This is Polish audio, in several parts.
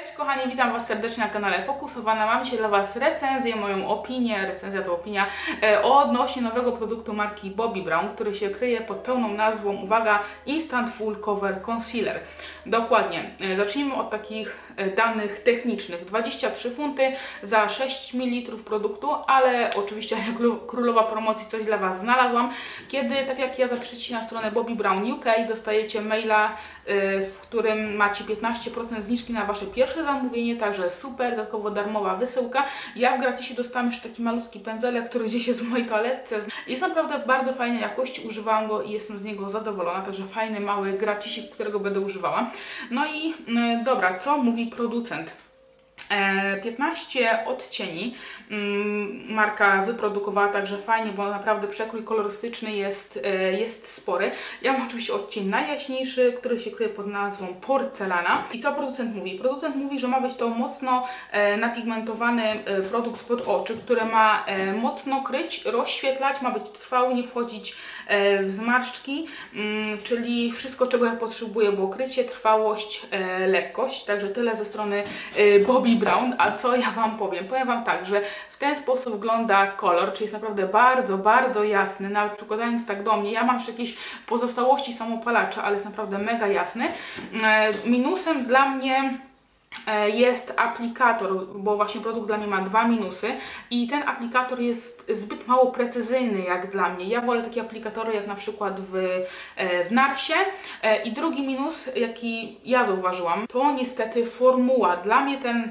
Cześć kochani, witam Was serdecznie na kanale Fokusowana. Mam dzisiaj dla Was recenzję, moją opinię, recenzja to opinia, e, odnośnie nowego produktu marki Bobbi Brown, który się kryje pod pełną nazwą, uwaga, Instant Full Cover Concealer. Dokładnie, e, zacznijmy od takich e, danych technicznych. 23 funty za 6 ml produktu, ale oczywiście jak król- królowa promocji coś dla Was znalazłam, kiedy, tak jak ja, zapiszecie się na stronę Bobbi Brown UK, dostajecie maila, y, w którym macie 15% zniżki na Wasze pierwsze zamówienie, także super, dodatkowo darmowa wysyłka. Ja w gratisie dostałam jeszcze taki malutki pędzelek, który gdzieś jest w mojej toaletce. Jest naprawdę bardzo fajnej jakości, używałam go i jestem z niego zadowolona, także fajny, mały gratisik, którego będę używała. No i y, dobra, co mówi producent? E, 15 odcieni mm, marka wyprodukowała także fajnie, bo naprawdę przekrój kolorystyczny jest, e, jest spory. Ja mam oczywiście odcień najjaśniejszy, który się kryje pod nazwą porcelana. I co producent mówi? Producent mówi, że ma być to mocno e, napigmentowany e, produkt pod oczy, który ma e, mocno kryć, rozświetlać, ma być trwały, nie wchodzić e, w zmarszczki, mm, czyli wszystko czego ja potrzebuję, było krycie, trwałość, e, lekkość. Także tyle ze strony e, Bobbi Brown. A co ja Wam powiem? Powiem Wam tak, że w ten sposób wygląda kolor, czyli jest naprawdę bardzo, bardzo jasny. Nawet przykładając tak do mnie, ja mam jeszcze jakieś pozostałości samopalacza, ale jest naprawdę mega jasny. E, Minusem dla mnie e, jest aplikator, bo właśnie produkt dla mnie ma dwa minusy i ten aplikator jest zbyt mało precyzyjny jak dla mnie. Ja wolę takie aplikatory jak na przykład w, e, w Narsie i drugi minus, jaki ja zauważyłam, to niestety formuła. Dla mnie ten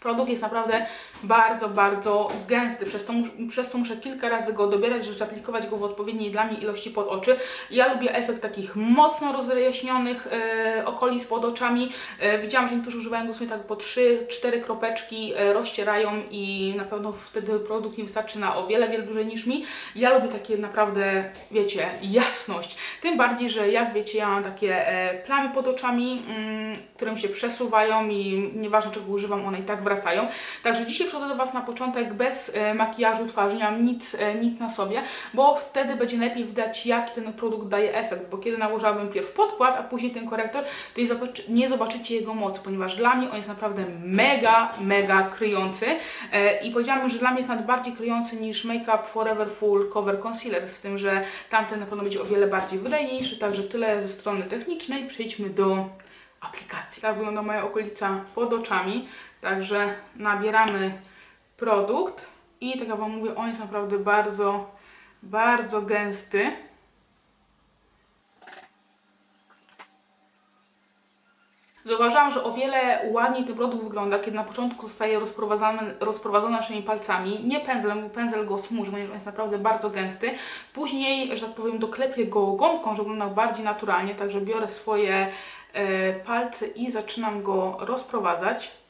Produkt jest naprawdę bardzo, bardzo gęsty, przez to, przez to muszę kilka razy go dobierać, żeby zaplikować go w odpowiedniej dla mnie ilości pod oczy. Ja lubię efekt takich mocno rozjaśnionych e, okolic pod oczami. E, widziałam, że niektórzy używają go sobie tak po 3-4 kropeczki, e, rozcierają i na pewno wtedy produkt mi wystarczy na o wiele, wiele dłużej niż mi. Ja lubię takie naprawdę, wiecie, jasność. Tym bardziej, że jak wiecie, ja mam takie e, plamy pod oczami, mm, które mi się przesuwają i nieważne czego używam, one i tak wracają. Także dzisiaj przychodzę do Was na początek bez e, makijażu twarzy, nie mam nic, e, nic na sobie, bo wtedy będzie lepiej widać jaki ten produkt daje efekt, bo kiedy nałożyłabym pierw podkład, a później ten korektor, to nie, zobaczy, nie zobaczycie jego mocy, ponieważ dla mnie on jest naprawdę mega, mega kryjący. E, i powiedziałabym, że dla mnie jest nawet bardziej kryjący niż Make Up Forever Full Cover Concealer, z tym, że tamten na pewno będzie o wiele bardziej wydajniejszy, także tyle ze strony technicznej, przejdźmy do aplikacji. Tak wygląda moja okolica pod oczami, także nabieramy produkt i tak jak Wam mówię, on jest naprawdę bardzo, bardzo gęsty. Zauważyłam, że o wiele ładniej ten produkt wygląda, kiedy na początku zostaje rozprowadzany, rozprowadzony naszymi palcami. Nie pędzlem, bo pędzel go smuży, ponieważ on jest naprawdę bardzo gęsty. Później, że tak powiem, doklepię go gąbką, żeby wyglądał bardziej naturalnie, także biorę swoje e, palce i zaczynam go rozprowadzać.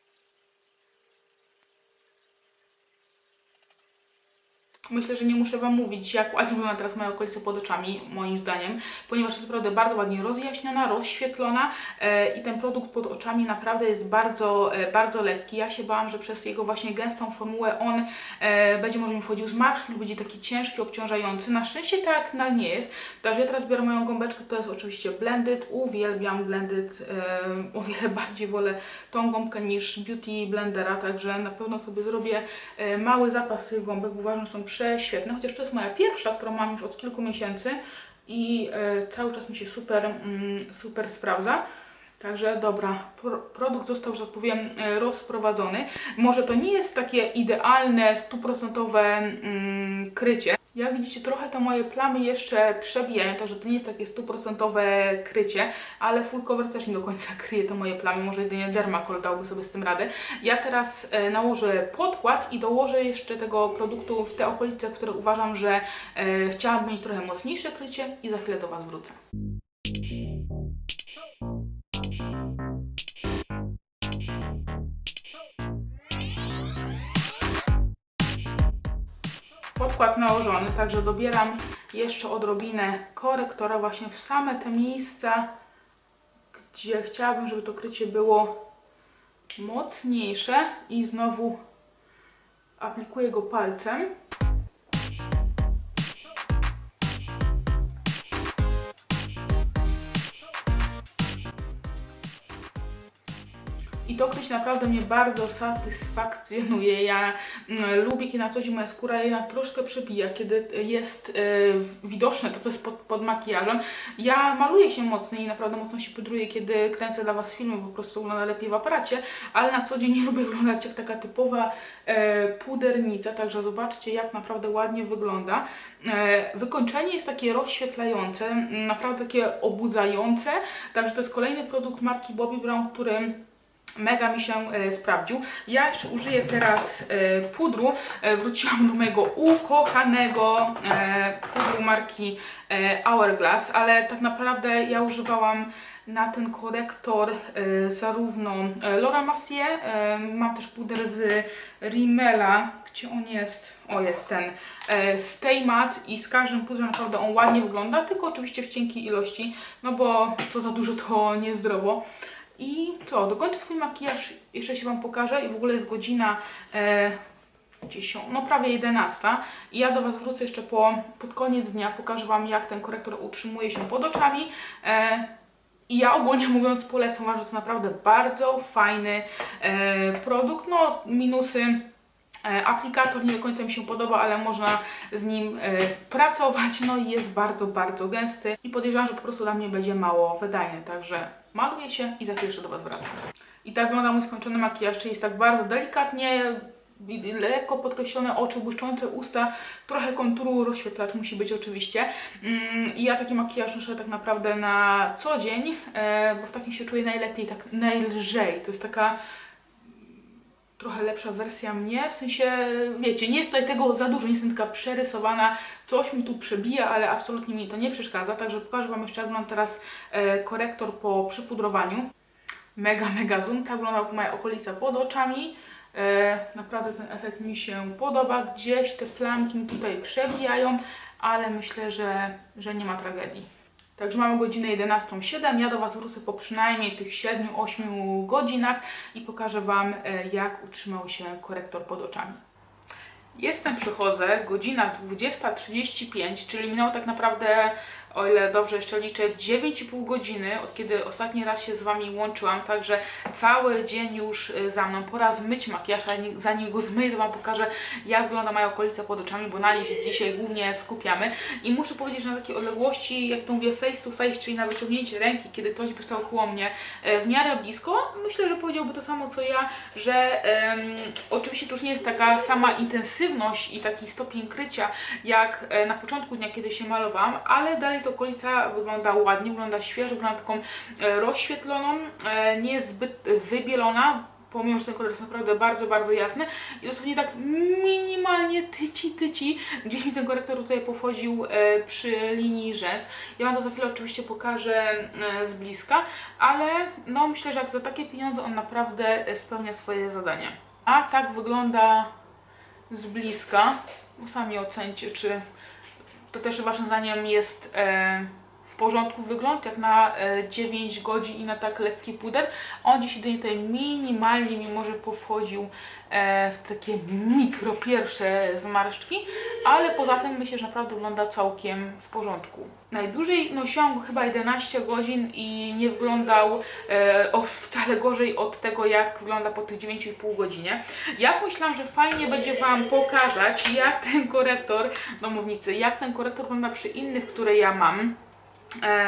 Myślę, że nie muszę Wam mówić, jak ładnie wygląda teraz moja okolica pod oczami, moim zdaniem, ponieważ jest naprawdę bardzo ładnie rozjaśniona, rozświetlona e, i ten produkt pod oczami naprawdę jest bardzo, e, bardzo lekki. Ja się bałam, że przez jego właśnie gęstą formułę on e, będzie może mi wchodził z marszki lub będzie taki ciężki, obciążający. Na szczęście tak na nie jest. Także ja teraz biorę moją gąbeczkę, to jest oczywiście Blended, uwielbiam Blended, o wiele bardziej wolę tą gąbkę niż Beauty Blendera, także na pewno sobie zrobię mały zapas tych gąbek, uważam, że są prześwietne, chociaż to jest moja pierwsza, którą mam już od kilku miesięcy i e, cały czas mi się super, mm, super sprawdza. Także dobra, pro, produkt został, że tak powiem, e, rozprowadzony. Może to nie jest takie idealne, stuprocentowe mm, krycie. Jak widzicie, trochę te moje plamy jeszcze przebijają, także to nie jest takie stuprocentowe krycie, ale full cover też nie do końca kryje te moje plamy, może jedynie Dermacol dałby sobie z tym radę. Ja teraz e, nałożę podkład i dołożę jeszcze tego produktu w te okolice, które uważam, że e, chciałabym mieć trochę mocniejsze krycie i za chwilę do Was wrócę. Nałożony, także dobieram jeszcze odrobinę korektora właśnie w same te miejsca, gdzie chciałabym, żeby to krycie było mocniejsze i znowu aplikuję go palcem. I widokryć naprawdę mnie bardzo satysfakcjonuje. Ja mm, lubię, kiedy na co dzień moja skóra jednak troszkę przebija, kiedy jest e, widoczne to, co jest pod, pod makijażem. Ja maluję się mocno i naprawdę mocno się pudruję, kiedy kręcę dla Was filmy, po prostu wygląda lepiej w aparacie, ale na co dzień nie lubię wyglądać jak taka typowa e, pudernica, także zobaczcie, jak naprawdę ładnie wygląda. E, wykończenie jest takie rozświetlające, m, naprawdę takie obudzające, także to jest kolejny produkt marki Bobbi Brown, który mega mi się e, sprawdził. Ja jeszcze użyję teraz e, pudru. E, wróciłam do mojego ukochanego e, pudru marki e, Hourglass, ale tak naprawdę ja używałam na ten korektor e, zarówno e, Laura Mercier, e, mam też puder z Rimmela, gdzie on jest? O, jest ten e, Stay Matte i z każdym pudrem naprawdę on ładnie wygląda, tylko oczywiście w cienkiej ilości, no bo co za dużo to niezdrowo. I co, dokończę swój makijaż, jeszcze się Wam pokażę i w ogóle jest godzina e, 10, no prawie 11 i ja do Was wrócę jeszcze po, pod koniec dnia, pokażę Wam jak ten korektor utrzymuje się pod oczami e, i ja ogólnie mówiąc polecam Wam, że to naprawdę bardzo fajny e, produkt, no minusy E, Aplikator nie do końca mi się podoba, ale można z nim e, pracować. No i jest bardzo, bardzo gęsty i podejrzewam, że po prostu dla mnie będzie mało wydajny. Także maluję się i za chwilę jeszcze do Was wracam. I tak wygląda mój skończony makijaż, czyli jest tak bardzo delikatnie, lekko podkreślone oczy, błyszczące usta, trochę konturu, rozświetlacz musi być oczywiście. Mm, I ja taki makijaż noszę tak naprawdę na co dzień, e, bo w takim się czuję najlepiej, tak najlżej. To jest taka trochę lepsza wersja mnie, w sensie, wiecie, nie jest tutaj tego za dużo, nie jestem taka przerysowana, coś mi tu przebija, ale absolutnie mi to nie przeszkadza, także pokażę Wam jeszcze, jak wygląda teraz e, korektor po przypudrowaniu. Mega, mega zoom, tak wygląda moja okolica pod oczami. E, naprawdę ten efekt mi się podoba, gdzieś te plamki mi tutaj przebijają, ale myślę, że, że nie ma tragedii. Także mamy godzinę 11.07. Ja do Was wrócę po przynajmniej tych 7-8 godzinach i pokażę Wam, e, jak utrzymał się korektor pod oczami. Jestem, przychodzę, godzina 20.35, czyli minęło tak naprawdę, o ile dobrze jeszcze liczę, 9,5 godziny, od kiedy ostatni raz się z Wami łączyłam, także cały dzień już y, za mną. Pora zmyć makijaż, zanim go zmyję, to Wam pokażę, jak wygląda moja okolica pod oczami, bo na niej się dzisiaj głównie skupiamy. I muszę powiedzieć, że na takiej odległości, jak to mówię, face to face, czyli na wyciągnięcie ręki, kiedy ktoś by stał koło mnie e, w miarę blisko, myślę, że powiedziałby to samo co ja, że em, oczywiście to już nie jest taka sama intensywność i taki stopień krycia, jak e, na początku dnia, kiedy się malowałam, ale dalej ta okolica wygląda ładnie, wygląda świeżo, wygląda taką e, rozświetloną, e, nie jest zbyt wybielona, pomimo, że ten kolor jest naprawdę bardzo, bardzo jasny i dosłownie tak minimalnie tyci, tyci, gdzieś mi ten korektor tutaj pochodził e, przy linii rzęs. Ja Wam to za chwilę oczywiście pokażę z bliska, ale no myślę, że jak za takie pieniądze on naprawdę spełnia swoje zadanie. A tak wygląda z bliska, sami ocencie, czy to też Waszym zdaniem jest e, porządku wygląd, jak na e, 9 godzin i na tak lekki puder. On dziś jedynie tutaj minimalnie, mimo że powchodził e, w takie mikro pierwsze zmarszczki, ale poza tym myślę, że naprawdę wygląda całkiem w porządku. Najdłużej nosiłam go chyba 11 godzin i nie wyglądał e, o wcale gorzej od tego, jak wygląda po tych 9,5 godzinie. Ja myślałam, że fajnie będzie Wam pokazać, jak ten korektor, domownicy, jak ten korektor wygląda przy innych, które ja mam e,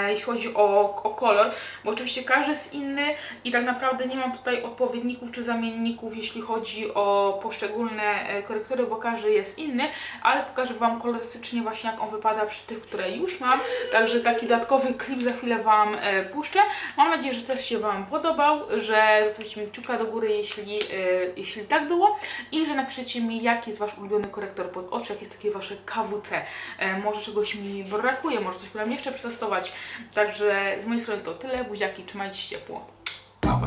jeśli chodzi o, o kolor, bo oczywiście każdy jest inny i tak naprawdę nie mam tutaj odpowiedników czy zamienników, jeśli chodzi o poszczególne e, korektory, bo każdy jest inny, ale pokażę Wam kolorystycznie właśnie jak on wypada przy tych, które już mam, także taki dodatkowy klip za chwilę Wam e, puszczę. Mam nadzieję, że też się Wam podobał, że zostawicie mi kciuka do góry, jeśli, e, jeśli tak było i że napiszecie mi, jaki jest Wasz ulubiony korektor pod oczy, jakie jest takie Wasze KWC. E, może czegoś mi brakuje, może coś Wam jeszcze przetestować. Także z mojej strony to tyle. Buziaki, trzymajcie się ciepło. Pa, pa.